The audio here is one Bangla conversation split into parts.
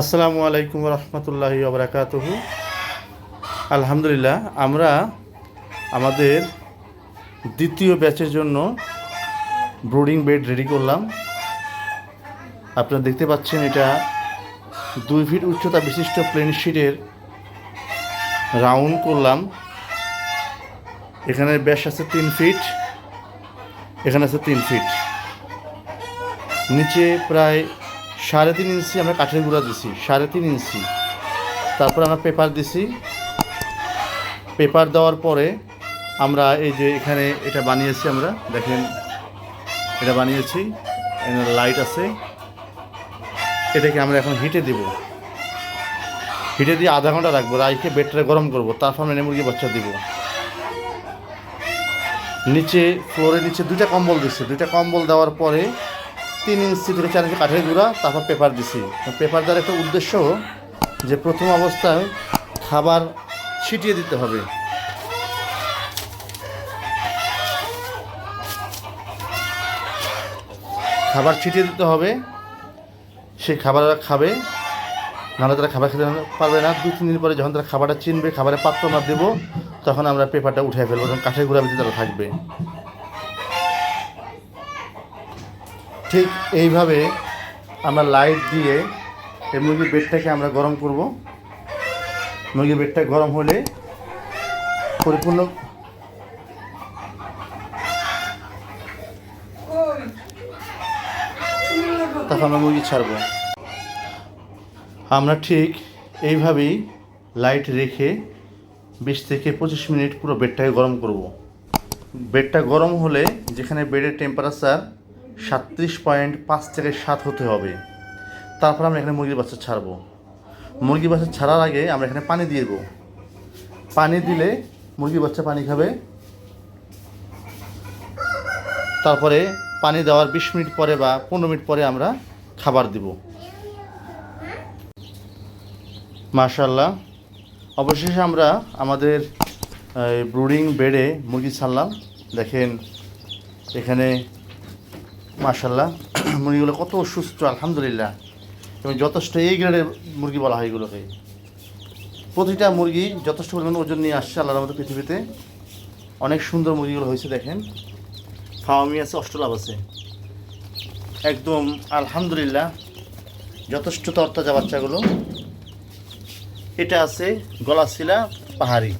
আসসালামু আলাইকুম রহমতুল্লাহি ওবরাকাতুহু আলহামদুলিল্লাহ, আমরা আমাদের দ্বিতীয় ব্যাচের জন্য ব্রোডিং বেড রেডি করলাম। আপনারা দেখতে পাচ্ছেন এটা দুই ফিট উচ্চতা বিশিষ্ট প্লেন শিটের রাউন্ড করলাম। এখানে ব্যাস আছে তিন ফিট, এখানে আছে তিন ফিট। নিচে প্রায় সাড়ে তিন ইঞ্চি আমরা কাঠের গুঁড়া দিছি, সাড়ে তিন ইঞ্চি। তারপর আমরা পেপার দিছি। পেপার দেওয়ার পরে আমরা এই যে এখানে এটা বানিয়েছি আমরা, দেখেন, এটা বানিয়েছি, এখানে লাইট আছে। এটাকে আমরা এখন হিটে দিব। হিটে দিয়ে আধা ঘণ্টা রাখব রাইকে বেডটা গরম করব তারপর আমরা মুরগি বাচ্চা দিব। নিচে, ফ্লোরের নিচে দুইটা কম্বল দিচ্ছে দুইটা কম্বল দেওয়ার পরে তিন ইঞ্চি থেকে চার ইঞ্চি কাঠের গুঁড়া, তারপর পেপার দিছি। পেপার দেওয়ার একটা উদ্দেশ্য যে প্রথম অবস্থায় খাবার ছিটিয়ে দিতে হবে। খাবার ছিটিয়ে দিতে হবে। সেই খাবার খাবে। নাহলে তারা খাবার খেতে পারবে না। দু, তিন দিন পরে যখন তারা খাবারটা চিনবে, খাবারের পাত্র না দেবো, তখন আমরা পেপারটা উঠে ফেলব তখন কাঠের গুঁড়া ভিতরে তারা থাকবে। ঠিক এইভাবে আমরা লাইট দিয়ে এই মুরগির বেডটাকে আমরা গরম করব। মুরগির বেডটা গরম হলে পরিপূর্ণ তখন আমরা মুরগি ছাড়বো। আমরা ঠিক এইভাবেই লাইট রেখে বিশ থেকে পঁচিশ মিনিট পুরো বেডটাকে গরম করব। বেডটা গরম হলে যেখানে বেডের টেম্পারেচার সাতত্রিশ পয়েন্ট পাঁচ থেকে সাত হতে হবে। তারপর আমরা এখানে মুরগির বাচ্চা ছাড়বো। মুরগির বাচ্চা ছাড়ার আগে আমরা এখানে পানি দিয়ে দেবো। পানি দিলে মুরগির বাচ্চা পানি খাবে। তারপরে পানি দেওয়ার বিশ মিনিট পরে বা পনেরো মিনিট পরে আমরা খাবার দিব। মাশাল্লাহ অবশেষে আমরা আমাদের ব্রুডিং বেডে মুরগি ছাড়লাম। দেখেন এখানে মাশাল্লাহ মুরগিগুলো কত সুস্থ, আলহামদুলিল্লাহ। এবং যথেষ্ট এই গ্রেডের মুরগি বলা হয় এগুলোকে। প্রতিটা মুরগি যথেষ্ট পরিমাণ ওজন নিয়ে আসছে আল্লাহর মতো পৃথিবীতে। অনেক সুন্দর মুরগিগুলো হয়েছে দেখেন। ফাওয়ামি আছে, অষ্টলাভ আছে। একদম আলহামদুলিল্লাহ, যথেষ্ট তরতাজা বাচ্চাগুলো। এটা আছে গলাশিলা পাহাড়ি।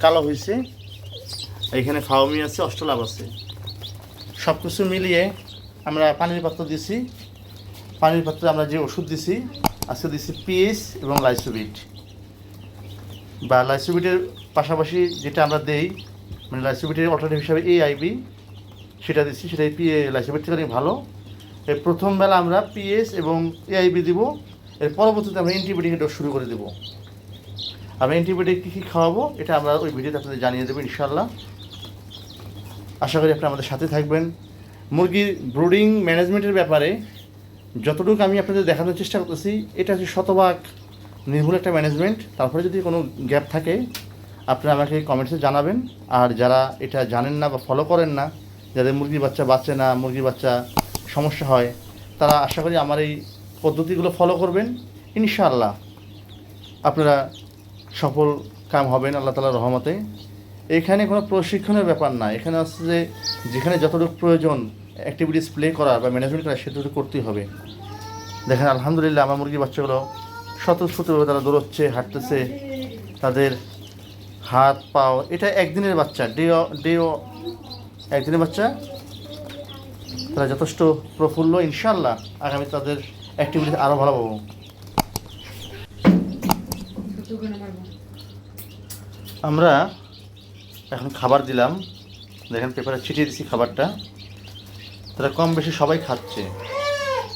কালো হয়েছে। এখানে ফাওমি আছে, অষ্টলাভ আছে। সব কিছু মিলিয়ে আমরা পানির পাত্র দিছি। পানির পাত্রে আমরা যে ওষুধ দিছি, আজকে দিছি পিএস এবং লাইসোবিট। বা লাইসোবিটের পাশাপাশি যেটা আমরা দেই মানে লাইসোবিটের অল্টারনেটিভ হিসাবে এআইবি সেটা দিচ্ছি সেটা পিএ, লাইসোবিট থেকে ভালো। এর প্রথম বেলা আমরা পিএস এবং এআইবি দিব, এর পরবর্তীতে আমরা অ্যান্টিবায়োটিকের ডোজ শুরু করে দেবো। আমরা অ্যান্টিবায়োটিক কী কী খাওয়াবো, এটা আমরা ওই ভিডিওতে আপনাদের জানিয়ে দেবো ইনশাল্লাহ আশা করি আপনারা আমাদের সাথে থাকবেন। মুরগির ব্রুডিং ম্যানেজমেন্টের ব্যাপারে যতটুকু আমি আপনাদের দেখানোর চেষ্টা করতেছি, এটা হচ্ছে শতভাগ নির্ভুল একটা ম্যানেজমেন্ট তারপরে যদি কোনো গ্যাপ থাকে, আপনারা আমাকে কমেন্টসে জানাবেন। আর যারা এটা জানেন না বা ফলো করেন না, যাদের মুরগির বাচ্চা বাঁচে না, মুরগির বাচ্চা সমস্যা হয়, তারা আশা করি আমার এই পদ্ধতিগুলো ফলো করবেন। ইনশাআল্লাহ আপনারা সফল কাম হবেন আল্লাহ তালার রহমতে। এখানে কোনো প্রশিক্ষণের ব্যাপার না। এখানে হচ্ছে যে যেখানে যতটুকু প্রয়োজন অ্যাক্টিভিটিস প্লে করা বা ম্যানেজমেন্ট করা সেটুকু করতেই হবে। দেখেন, আলহামদুলিল্লাহ আমার মুরগির বাচ্চাগুলো স্বতঃস্ফূর্তভাবে তারা দৌড়চ্ছে, হাঁটতেছে, তাদের হাত, পাও, এটা একদিনের বাচ্চা। ডেও ডেও একদিনের বাচ্চা। তারা যথেষ্ট প্রফুল্ল ইনশাল্লাহ আগামী তাদের অ্যাক্টিভিটি আরও ভালো পাবো। আমরা এখন খাবার দিলাম। দেখেন পেপারে ছিটিয়ে দিচ্ছি খাবারটা। তারা কম বেশি সবাই খাচ্ছে।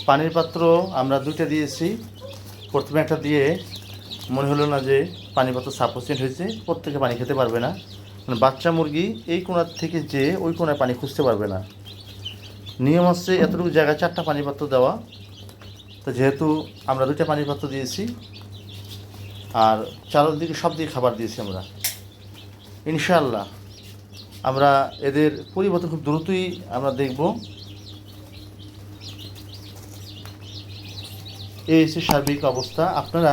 পানির পাত্র আমরা দুইটা দিয়েছি। প্রথমে একটা দিয়ে মনে হলো না যে পানি পাত্র সাফিসিয়েন্ট হয়েছে, প্রত্যেকে পানি খেতে পারবে না। মানে বাচ্চা মুরগি এই কোনার থেকে যে ওই কোনায় পানি খুঁজতে পারবে না। নিয়ম হচ্ছে এতটুকু জায়গায় চারটা পানির পাত্র দেওয়া। তো যেহেতু আমরা দুইটা পানির পাত্র দিয়েছি, আর চারদিকে সব দিকে খাবার দিয়েছি আমরা। ইনশাআল্লাহ, আমরা এদের পরিবর্তন খুব দ্রুতই আমরা দেখব। এই হচ্ছে সার্বিক অবস্থা। আপনারা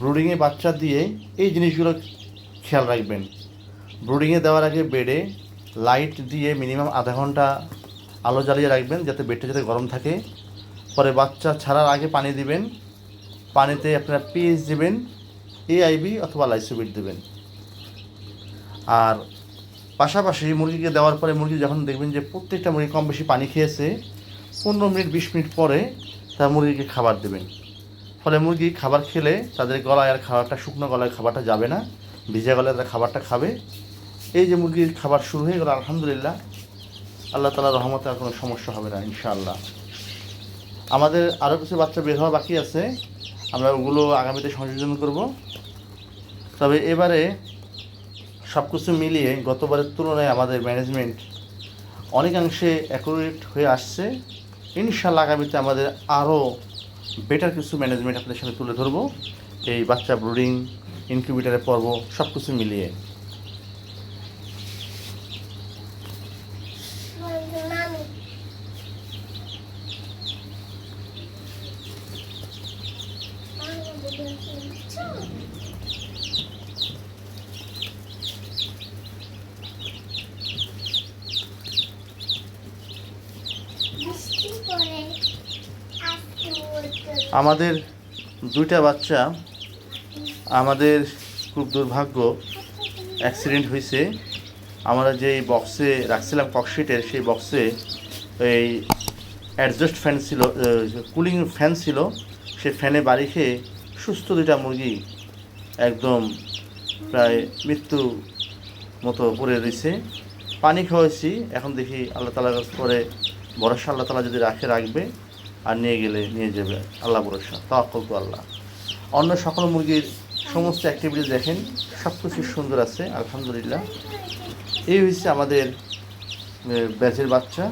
ব্রুডিংয়ে বাচ্চা দিয়ে এই জিনিসগুলো খেয়াল রাখবেন। ব্রুডিংয়ে দেওয়ার আগে বেডে লাইট দিয়ে মিনিমাম আধা ঘণ্টা আলো জ্বালিয়ে রাখবেন, যাতে বেডটা যাতে গরম থাকে। পরে বাচ্চা ছাড়ার আগে পানি দিবেন। পানিতে আপনারা পিএইচ দেবেন এআইবি অথবা লাইসোবিট দেবেন। আর পাশাপাশি মুরগিকে দেওয়ার পরে মুরগি যখন দেখবেন যে প্রত্যেকটা মুরগি কম বেশি পানি খেয়েছে, পনেরো মিনিট, বিশ মিনিট পরে তার মুরগিকে খাবার দেবেন। ফলে মুরগি খাবার খেলে তাদের গলায় আর খাবারটা, শুকনো গলায় খাবারটা যাবে না, ভিজা গলায় তারা খাবারটা খাবে। এই যে মুরগির খাবার শুরু হয়ে গেল, আলহামদুলিল্লাহ, আল্লাহ তালা রহমতে আর কোনো সমস্যা হবে না, ইনশাআল্লাহ। আমাদের আরও কিছু বাচ্চা বের হওয়া বাকি আছে, আমরা ওগুলো আগামীতে সংযোজন করব। তবে এবারে সব কিছু মিলিয়ে গতবারের তুলনায় আমাদের ম্যানেজমেন্ট অনেকাংশে অ্যাকুরেট হয়ে আসছে। ইনশাল্লাহ আগামীতে আমাদের আরও বেটার কিছু ম্যানেজমেন্ট আপনাদের সামনে তুলে ধরবো। এই বাচ্চা ব্রুডিং ইনকিউবেটারের পর্ব সব কিছু মিলিয়ে Mami. বৃষ্টি পড়ে আজকে উঠতে আমাদের দুইটা বাচ্চা, আমাদের খুব দুর্ভাগ্য অ্যাক্সিডেন্ট হয়েছে আমরা যে বক্সে রাখছিলাম ককশিটের সেই বক্সে এই অ্যাডজাস্ট ফ্যান ছিল কুলিং ফ্যান ছিল। সেই ফ্যানে বাড়ি খেয়ে সুস্থ দুইটা মুরগি একদম প্রায় মৃত্যু মতো পড়ে রয়েছে পানি খাওয়াইছি, এখন দেখি আল্লাহ কাছ করে ভরসা, আল্লাহ তালা যদি রাখে, রাখবে। আর নিয়ে গেলে নিয়ে যাবে। আল্লাহ ভরসা, তাওয়াক্কল তো আল্লাহ। অন্য সকল মুরগির সমস্ত অ্যাক্টিভিটি দেখেন সব কিছু সুন্দর আছে, আলহামদুলিল্লাহ। এই হচ্ছে আমাদের ব্যাচের বাচ্চা।